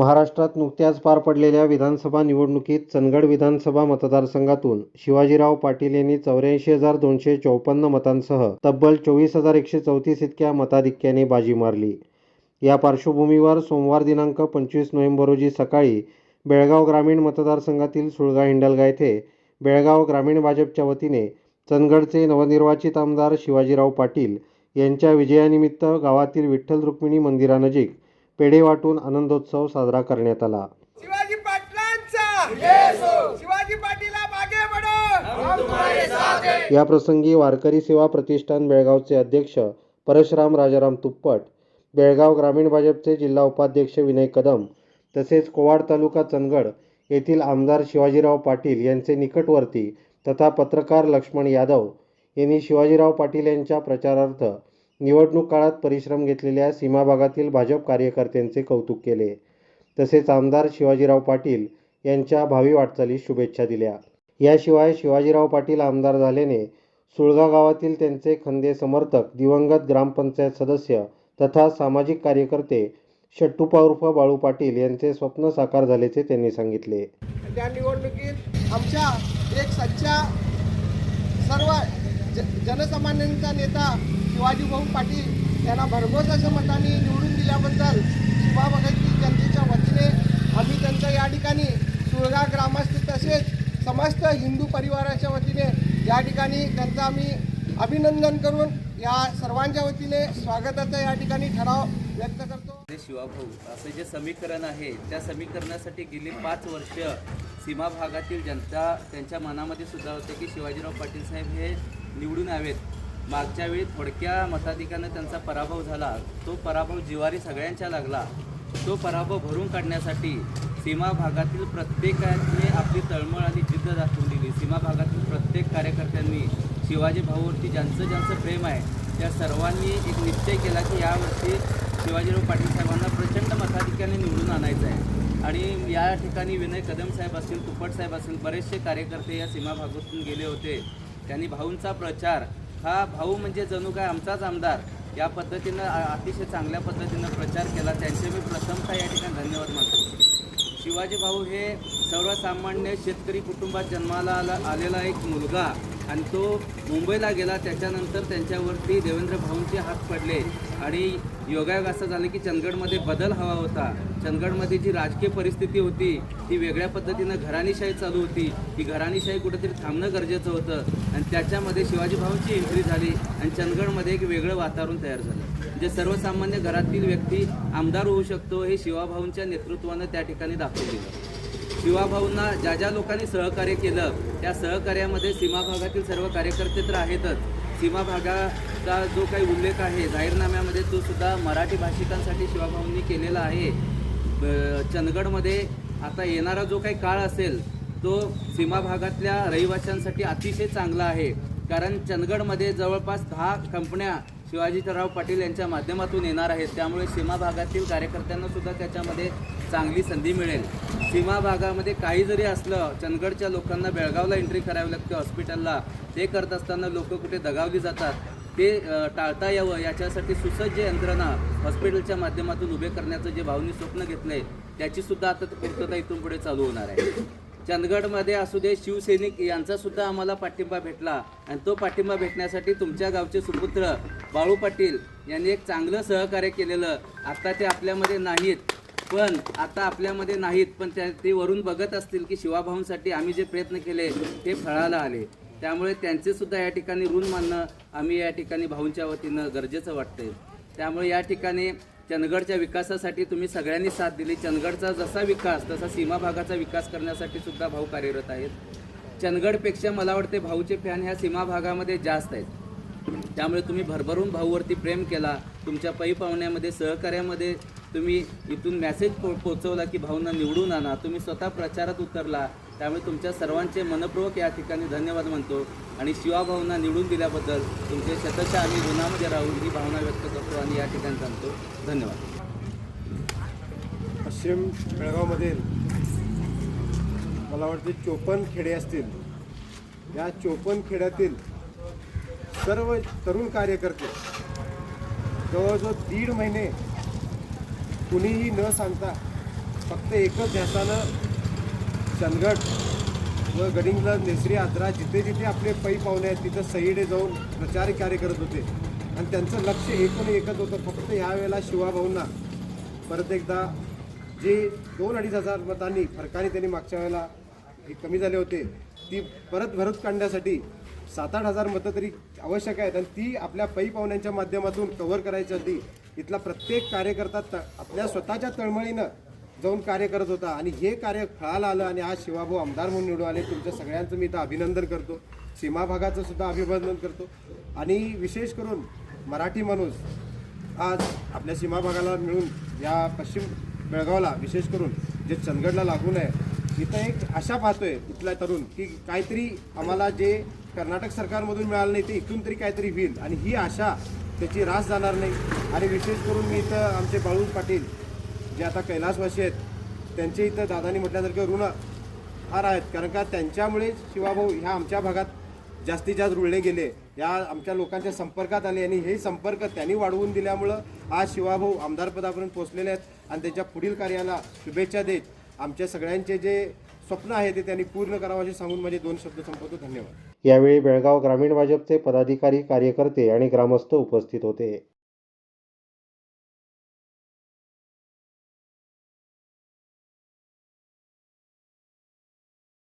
महाराष्ट्रात नुकत्याच पार पडलेल्या विधानसभा निवडणुकीत चंदगड विधानसभा मतदारसंघातून शिवाजीराव पाटील यांनी चौऱ्याऐंशी हजार दोनशे चौपन्न मतांसह तब्बल चोवीस हजार एकशे चौतीस इतक्या मताधिक्याने बाजी मारली. या पार्श्वभूमीवर सोमवार दिनांक पंचवीस नोव्हेंबर रोजी सकाळी बेळगाव ग्रामीण मतदारसंघातील सुळगा हिंडलगा येथे बेळगाव ग्रामीण भाजपच्या वतीने चंदगडचे नवनिर्वाचित आमदार शिवाजीराव पाटील यांच्या विजयानिमित्त गावातील विठ्ठल रुक्मिणी मंदिरानजीक पेढे वाटून आनंदोत्सव साजरा करण्यात आला. शिवाजी पाटलांचा! शिवाजी पाटीला मागे बढो या प्रसंगी वारकरी सेवा प्रतिष्ठान बेळगावचे अध्यक्ष परशुराम राजाराम तुप्पट बेळगाव ग्रामीण भाजपचे जिल्हा उपाध्यक्ष विनय कदम तसेच कोवाड तालुका चंदगड येथील आमदार शिवाजीराव पाटील यांचे निकटवर्ती तथा पत्रकार लक्ष्मण यादव यांनी शिवाजीराव पाटील यांच्या प्रचारार्थ निवडणूक काळात परिश्रम घेतलेल्या सीमा भागातील भाजप कार्यकर्त्यांचे कौतुक केले. तसेच आमदार शिवाजीराव पाटील यांच्या भावी वाटचालीस शुभेच्छा दिल्या. याशिवाय शिवाजीराव पाटील आमदार झाल्याने सुळगा गावातील त्यांचे खंदे समर्थक दिवंगत ग्रामपंचायत सदस्य तथा सामाजिक कार्यकर्ते शट्टूपा उर्फ बाळू पाटील यांचे स्वप्न साकार झाल्याचे त्यांनी सांगितले. त्या निवडणुकीत आमच्या एक सच्चा सर्व ज जनसामान्यांचा नेता शिवाजी भाऊ पाटील यांना भरघोस अशा मताने निवडून दिल्याबद्दल शिवा भगतची जनतेच्या वतीने आम्ही त्यांचं या ठिकाणी सुळगा ग्रामस्थ तसेच समस्त हिंदू परिवाराच्या वतीने या ठिकाणी त्यांचं आम्ही अभिनंदन करून या सर्वांच्या वतीने स्वागताचा या ठिकाणी ठराव व्यक्त करतो. शिवाभाऊ असं जे समीकरण आहे त्या समीकरणासाठी गेली पाच वर्ष सीमा भागातील जनता त्यांच्या मनामध्ये सुद्धा होते की शिवाजीराव पाटील साहेब हे निवडून यावेत. मागच्या वेळी थोडक्या मताधिकानं त्यांचा पराभव झाला. तो पराभव जिवारी सगळ्यांच्या लागला. तो पराभव भरून काढण्यासाठी सीमा भागातील प्रत्येकाने आपली तळमळ आणि जिद्द दाखवून दिली. सीमा भागातील प्रत्येक कार्यकर्त्यांनी शिवाजी भाऊवरती ज्यांचं ज्यांचं प्रेम आहे त्या सर्वांनी एक निश्चय केला की यावर्षी शिवाजीराव पाटील साहेबांना प्रचंड मताधिक्याने निवडून आणायचं आहे. आणि या ठिकाणी विनय कदम साहेब असतील तुपट साहेब असतील बरेचसे कार्यकर्ते या सीमा भागातून गेले होते. त्यांनी भाऊंचा प्रचार हा भाऊ म्हणजे जणू काय आमचाच आमदार. या पद्धतीनं अतिशय चांगल्या पद्धतीनं प्रचार केला. त्यांचे मी प्रथमतः या ठिकाणी धन्यवाद मानतो. शिवाजी भाऊ हे सर्वसामान्य शेतकरी कुटुंबात जन्माला आला आलेला एक मुलगा. आणि तो मुंबईला गेला त्याच्यानंतर त्यांच्यावरती देवेंद्र भाऊंचे हात पडले. आणि योगायोग असं झालं की चंदगडमध्ये बदल हवा होता. चंदगडमध्ये जी राजकीय परिस्थिती होती ती वेगळ्या पद्धतीनं घराणीशाही चालू होती. ती घराणीशाही कुठेतरी थांबणं गरजेचं होतं. आणि त्याच्यामध्ये शिवाजी भाऊंची एंट्री झाली आणि चंदगडमध्ये एक वेगळं वातावरण तयार झालं. जे सर्वसामान्य घरातील व्यक्ती आमदार होऊ शकतो हे शिवाभाऊंच्या नेतृत्वानं त्या ठिकाणी दाखवून शिवाभाऊंना ज्या ज्या लोकांनी सहकार्य केलं त्या सहकार्यामध्ये सीमा भागातील सर्व कार्यकर्ते तर आहेतच. सीमा भागाचा जो काही उल्लेख आहे जाहीरनाम्यामध्ये तो सुद्धा मराठी भाषिकांसाठी शिवाभाऊंनी केलेला आहे. चंदगडमध्ये आता येणारा जो काही काळ असेल तो सीमा भागातल्या रहिवाशांसाठी अतिशय चांगला आहे. कारण चंदगडमध्ये जवळपास दहा कंपन्या शिवाजीराव पाटील यांच्या माध्यमातून येणार आहेत. त्यामुळे सीमा भागातील कार्यकर्त्यांना सुद्धा त्याच्यामध्ये चांगली संधी मिळेल. सीमा भागामध्ये काही जरी असलं चंदगडच्या लोकांना बेळगावला एंट्री करावी लागते हॉस्पिटलला ते करत असताना लोक कुठे दगावली जातात? ते टाळता यावं याच्यासाठी सुसज्ज यंत्रणा हॉस्पिटलच्या माध्यमातून उभे करण्याचं जे भावनी स्वप्न घेतलं आहे त्याचीसुद्धा आता पूर्तता इथून पुढे चालू होणार आहे. चंदगडमध्ये असू दे शिवसैनिक यांचा सुद्धा आम्हाला पाठिंबा भेटला. आणि तो पाठिंबा भेटण्यासाठी तुमच्या गावचे सुपुत्र बाळू पाटील यांनी एक चांगलं सहकार्य केलेलं. आत्ता ते आपल्यामध्ये नाहीत. पण आता आपल्यामध्ये नाहीत पण त्या ते वरून बघत असतील की शिवाभाऊंसाठी आम्ही जे प्रयत्न केले ते फळाला आले. त्यामुळे त्यांचे सुद्धा या ठिकाणी ऋण मानणं आम्ही या ठिकाणी भाऊंच्या वतीनं गरजेचं वाटतंय. त्यामुळे या ठिकाणी चंदगडच्या विकासासाठी तुम्ही सगळ्यांनी साथ दिली. चंदगडचा जसा विकास तसा सीमा भागाचा विकास करण्यासाठी सुद्धा भाऊ कार्यरत आहेत. चंदगडपेक्षा मला वाटते भाऊचे फॅन ह्या सीमा भागामध्ये जास्त आहेत. त्यामुळे तुम्ही भरभरून भाऊवरती प्रेम केला. तुमच्या पै पाहुण्यामध्ये सहकार्यामध्ये तुम्ही इथून मॅसेज पो पोचवला की भाऊंना निवडून आणा. तुम्ही स्वतः प्रचारात उतरला. त्यामुळे तुमच्या सर्वांचे मनपूर्वक या ठिकाणी धन्यवाद म्हणतो. आणि शिवाभावना निवडून दिल्याबद्दल तुमचे शतशः आम्ही गुणामध्ये राहून ही भावना व्यक्त करतो आणि या ठिकाणी सांगतो. धन्यवाद. पश्चिम बेळगावमधील मला वाटते चोपन्न खेडे असतील. या चोपन्न खेड्यातील सर्व तरुण कार्यकर्ते जवळजवळ दीड महिने कुणीही न सांगता फक्त एकच ध्यासानं चंदगड व गडिंगला नेसरी आद्रा जिथे जिथे आपले पै पाहुणे आहेत तिथं सईडे जाऊन प्रचार कार्य करत होते. आणि त्यांचं लक्ष एकूण एकच होतं फक्त ह्या वेळेला शिवाभाऊंना परत एकदा जे दोन अडीच हजार मतांनी फरकाने त्यांनी मागच्या वेळेला हे कमी झाले होते ती परत भरत काढण्यासाठी सात आठ हजार मतं तरी आवश्यक आहेत. आणि ती आपल्या पै पाहुण्यांच्या माध्यमातून कव्हर करायची होती इथला प्रत्येक कार्यकर्ता त आपल्या स्वतःच्या तळमळीनं जाऊन कार्य करत होता. आणि हे कार्य फळाला आलं आणि आज शिवाभाऊ आमदार म्हणून निवडून आले. तुमच्या सगळ्यांचं मी इथं अभिनंदन करतो. सीमा भागाचं सुद्धा अभिनंदन करतो. आणि विशेष करून मराठी माणूस आज आपल्या सीमा भागाला मिळून या पश्चिम बेळगावला विशेष करून जे चंदगडला लागून आहे इथं एक आशा पाहतोय इथला तरुण की काहीतरी आम्हाला जे कर्नाटक सरकारमधून मिळालं नाही ते इथून तरी काहीतरी होईल. आणि ही आशा त्याची रास जाणार नाही. आणि विशेष करून मी इथं आमचे बाळू पाटील जे आता कैलासवासी आहेत त्यांचे इथं दादानी म्हटल्यासारखं ऋण फार आहेत. कारण का त्यांच्यामुळे शिवाभाऊ ह्या आमच्या भागात जास्तीत जास्त रुळले गेले. या आमच्या लोकांच्या संपर्कात आले आणि हे संपर्क त्यांनी वाढवून दिल्यामुळं आज शिवाभाऊ आमदारपदापर्यंत पोहोचलेले आहेत आणि त्यांच्या पुढील कार्याला शुभेच्छा देत आमच्या सगळ्यांचे जे स्वप्न आहे ते त्यांनी पूर्ण करावं असे सांगून माझे दोन शब्द संपवतो. धन्यवाद. यावेळी बेळगाव ग्रामीण भाजपचे पदाधिकारी कार्यकर्ते आणि ग्रामस्थ उपस्थित होते.